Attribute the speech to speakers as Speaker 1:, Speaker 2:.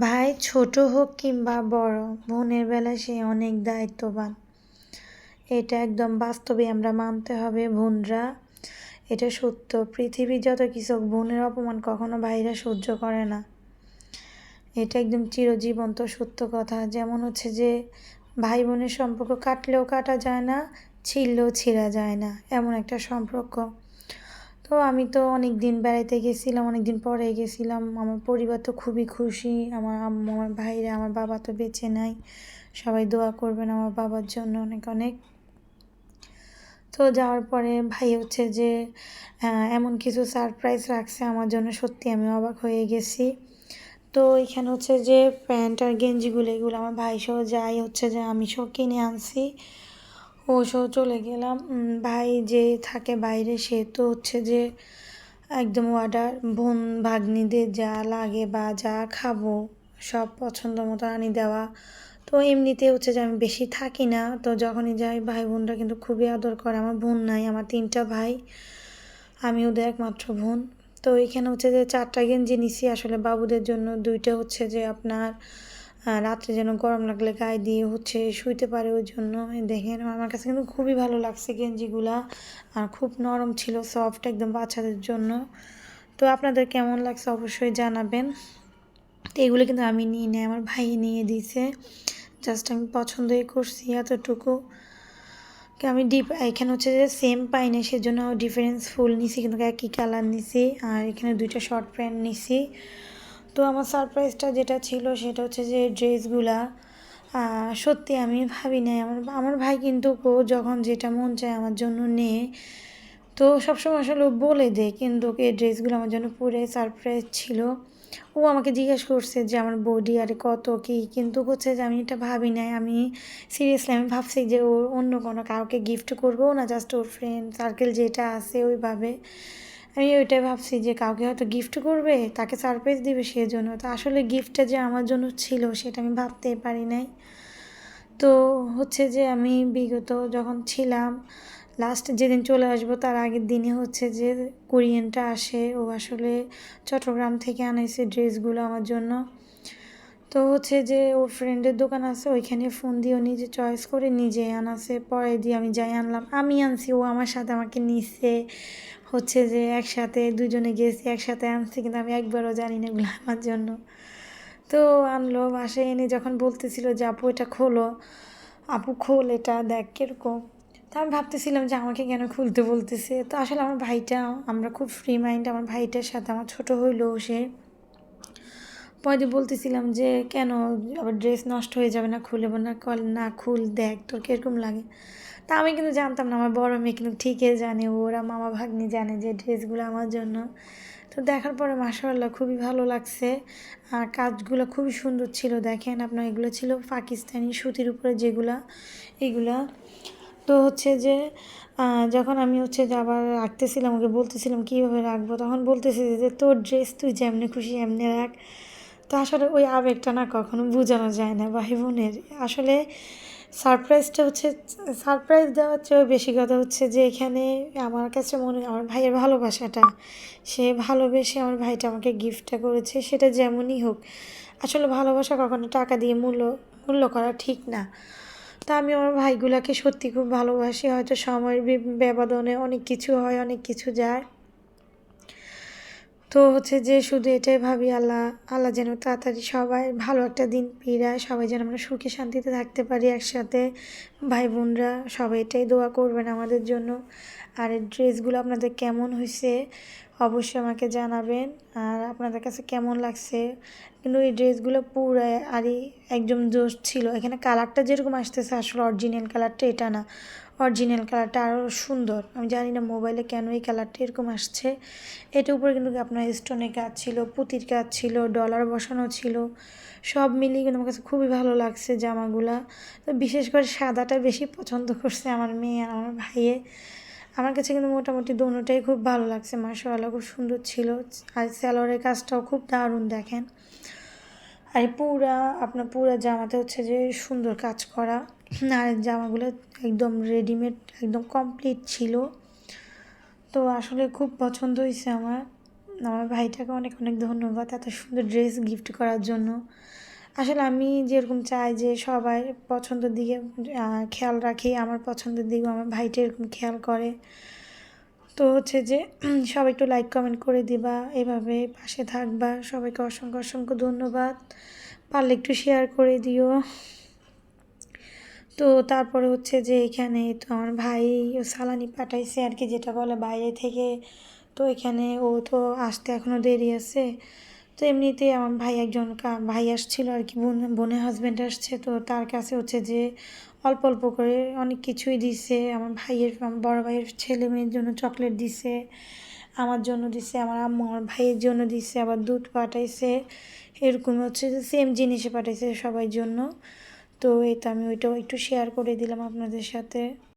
Speaker 1: ভাই ছোট হোক কিংবা বড়, বোনের বেলায় সে অনেক দায়িত্ববান। এটা একদম বাস্তবে আমরা মানতে হবে বোনরা। এটা সত্য। পৃথিবীর যত কিছু বোনের অপমান কখনো ভাইরা সহ্য করে না। এটা একদম চিরজীবন্ত সত্য কথা। যেমন হচ্ছে যে ভাই বোনের সম্পর্ক কাটলেও কাটা যায় না ছিঁড়লেও ছিঁড়া যায় না। এমন একটা সম্পর্ক। তো আমি তো অনেক দিন বেড়াইতে গেছিলাম অনেক দিন পরে গেছিলাম। আমার পরিবার তো খুবই খুশি। আমার আমার ভাইরা, আমার বাবা তো বেঁচে নাই। সবাই দোয়া করবেন আমার বাবার জন্য অনেক অনেক। তো যাওয়ার পরে ভাই হচ্ছে যে এমন কিছু সারপ্রাইজ রাখছে আমার জন্য। সত্যি আমি অবাক হয়ে গেছি। তো এখানে হচ্ছে যে প্যান্ট আর গেঞ্জিগুলো, এগুলো আমার ভাই সহ যাই হচ্ছে যে আমি সব কিনে আনছি। ও চলে গেলাম। ভাই যে থাকে বাইরে, সে তো হচ্ছে যে একদম অর্ডার বোন ভাগ্নিদের যা লাগে বা যা খাব, সব পছন্দ মতো আনি দেওয়া। তো এমনিতে হচ্ছে যে আমি বেশি থাকি না। তো যখনই যাই, ভাই বোনরা কিন্তু খুবই আদর করে। আমার বোন নাই, আমার তিনটা ভাই, আমি ওদের একমাত্র বোন। তো এখানে হচ্ছে যে চারটা গেঞ্জি নিছি। আসলে বাবুদের জন্য দুইটা হচ্ছে যে আপনার রাত্রে যেন গরম লাগলে গায়ে দিয়ে হচ্ছে শুইতে পারে ওই জন্য। দেখেন, আমার কাছে কিন্তু খুবই ভালো লাগছে গেঞ্জিগুলা। আর খুব নরম ছিল সফট একদম বাচ্চাদের জন্য। তো আপনাদের কেমন লাগছে অবশ্যই জানাবেন। তো এগুলো কিন্তু আমি নিয়ে নেই, আমার ভাই নিয়ে দিয়েছে। জাস্ট আমি পছন্দই করছি এতটুকু। আমি ডিপ এখানে হচ্ছে যে সেম পাই না সেজন্য ডিফারেন্স ফুল নিছি, কিন্তু একই কালার নিছি। আর এখানে দুইটা শর্ট প্যান্ট নিছি। তো আমার সারপ্রাইজটা যেটা ছিল সেটা হচ্ছে যে ড্রেসগুলা সত্যি আমি ভাবি নাই। আমার আমার ভাই কিন্তু যখন যেটা মন চায় আমার জন্য নেয়। তো সবসময় আসলে বলে দেয় কিন্তু ওকে ড্রেসগুলো আমার জন্য পুরো সারপ্রাইজ ছিল। ও আমাকে জিজ্ঞেস করছে যে আমার বডি আরে কত কি? কিন্তু হচ্ছে যে আমি এটা ভাবি নাই। আমি সিরিয়াসলি আমি ভাবছি যে ওর অন্য কোনো কাউকে গিফট করব না জাস্ট ওর ফ্রেন্ড সার্কেল যেটা আছে ওইভাবে। আমি ওইটাই ভাবছি যে কাউকে হয়তো গিফট করবে, তাকে সারপ্রাইজ দিবে সেজন্য। তো আসলে গিফটটা যে আমার জন্য ছিল সেটা আমি ভাবতেই পারি নাই। তো হচ্ছে যে আমি বিগত যখন ছিলাম লাস্ট যেদিন চলে আসব তার আগের দিনে হচ্ছে যে কোরিয়ানটা আসে। ও আসলে চট্টগ্রাম থেকে আনাইছে ড্রেসগুলো আমার জন্য। তো হচ্ছে যে ওর ফ্রেন্ডের দোকান আছে, ওইখানে ফোন দিয়ে ও নিজে চয়েস করে নিজে আনাছে, পরে দিয়ে আমি যাই আনলাম। আমি আনছি, ও আমার সাথে আমাকে নিছে, হচ্ছে যে একসাথে দুজনে গেছি, একসাথে আনছি, কিন্তু আমি একবারও জানি না এগুলো আমার জন্য। তো আনলো, বাসায় এনে যখন বলতেছিল যে, আপু, এটা খোলো। আপু, খোল এটা, দেখ কীরকম। তা আমি ভাবতেছিলাম যে, আমাকে কেন খুলতে বলতেছে? তো আসলে আমার ভাইটা, আমরা খুব ফ্রি মাইন্ড আমার ভাইটার সাথে, আমার ছোট হইল সে। পরে বলতেছিলাম যে, কেন? আবার ড্রেস নষ্ট হয়ে যাবে না খুলে না, কল, না খুল, দেখ তোর কীরকম লাগে? তা আমি কিন্তু জানতাম না, আমার বড় মেয়ে কিন্তু ঠিকই জানে, ওরা মামা ভাগ্নি জানে যে ড্রেসগুলো আমার জন্য। তো দেখার পরে মাসাল্লাহ খুবই ভালো লাগছে। আর কাজগুলো খুবই সুন্দর ছিল, দেখেন আপনার এগুলো ছিল পাকিস্তানি সুতির উপরে যেগুলা, এগুলা। তো হচ্ছে যে যখন আমি হচ্ছে যে আবার রাখতেছিলাম ওকে বলতেছিলাম কীভাবে রাখব, তখন বলতেছি যে, তোর ড্রেস তুই যেমনি খুশি, এমনি রাখ। তো আসলে ওই আবেগটা না কখনো বোঝানো যায় না ভাই বোনের। আসলে সারপ্রাইজটা হচ্ছে সারপ্রাইজ দেওয়ার চেয়েও বেশি কথা হচ্ছে যে এখানে আমার কাছে মনে, আমার ভাইয়ের ভালোবাসাটা, সে ভালোবেসে আমার ভাইটা আমাকে গিফটটা করেছে, সেটা যেমনই হোক। আসলে ভালোবাসা কখনো টাকা দিয়ে মূল্য মূল্য করা ঠিক না। তা আমি আমার ভাইগুলাকে সত্যি খুব ভালোবাসি, হয়তো সময়ের ব্যবধানে অনেক কিছু হয়, অনেক কিছু যায়। তো হচ্ছে যে শুধু এটাই ভাবি, আল্লাহ আল্লাহ যেন তাড়াতাড়ি সবাই ভালো একটা দিন ফিরায়, সবাই যেন আমরা সুখে শান্তিতে থাকতে পারি একসাথে। ভাই বোনরা সবাই এটাই দোয়া করবেন আমাদের জন্য। আর এই ড্রেসগুলো আপনাদের কেমন হয়েছে অবশ্যই আমাকে জানাবেন। আর আপনাদের কাছে কেমন লাগছে? কিন্তু এই ড্রেসগুলো পুরো আরই একদম জোশ ছিল। এখানে কালারটা যেরকম আসতেছে, আসলে অরিজিনাল কালারটা এটা না। অরিজিনাল কালারটা আরও সুন্দর। আমি জানি না মোবাইলে কেন এই কালারটা এরকম আসছে। এটার উপরে কিন্তু আপনার স্টোনের কাজ ছিল, পুঁতির কাজ ছিল ডলার বসানো ছিল। সব মিলিয়ে কিন্তু আমার কাছে খুবই ভালো লাগছে জামাগুলা। তো বিশেষ করে সাদাটা বেশি পছন্দ করছে আমার মেয়ে আর আমার ভাইয়ে। আমার কাছে কিন্তু মোটামুটি দোনোটাই খুব ভালো লাগছে। মাসাল্লাহ খুব সুন্দর ছিল। আর স্যালোয়ারের কাজটাও খুব দারুণ দেখেন। আর পুরা, আপনার পুরা জামাতে হচ্ছে যে সুন্দর কাজ করা। আর জামাগুলো একদম রেডিমেড একদম কমপ্লিট ছিল। তো আসলে খুব পছন্দ হয়েছে আমার। আমার ভাইটাকে অনেক অনেক ধন্যবাদ এত সুন্দর ড্রেস গিফট করার জন্য। আসলে আমি যেরকম চাই যে সবাই পছন্দের দিকে খেয়াল রাখি, আমার পছন্দের দিকেও আমার ভাইটা এরকম খেয়াল করে। তো হচ্ছে যে, সবাই একটু লাইক কমেন্ট করে দিবা, এভাবে পাশে থাকবা। সবাইকে অসংখ্য অসংখ্য ধন্যবাদ। পারলে একটু শেয়ার করে দিও। তো তারপরে হচ্ছে যে এখানে তো আমার ভাই ও সালানি পাঠাইছে আর কি, যেটা বলে বাইরে থেকে। তো এখানে ও তো আসতে এখনও দেরি আছে। তো এমনিতেই আমার ভাই একজন ভাই আসছিল আর কি, বোন, বোনের হাজব্যান্ড আসছে। তো তার কাছে হচ্ছে যে অল্প অল্প করে অনেক কিছুই দিছে। আমার ভাইয়ের বড় ভাইয়ের ছেলে মেয়ের জন্য চকলেট দিছে, আমার জন্য দিছে, আমার আম্মু আমার ভাইয়ের জন্য দিছে, আবার দুধ পাঠাইছে। এরকম হচ্ছে যে সেম জিনিসে পাঠাইছে সবার জন্য। তো এই তো আমি ওইটাও একটু শেয়ার করে দিলাম আপনাদের সাথে।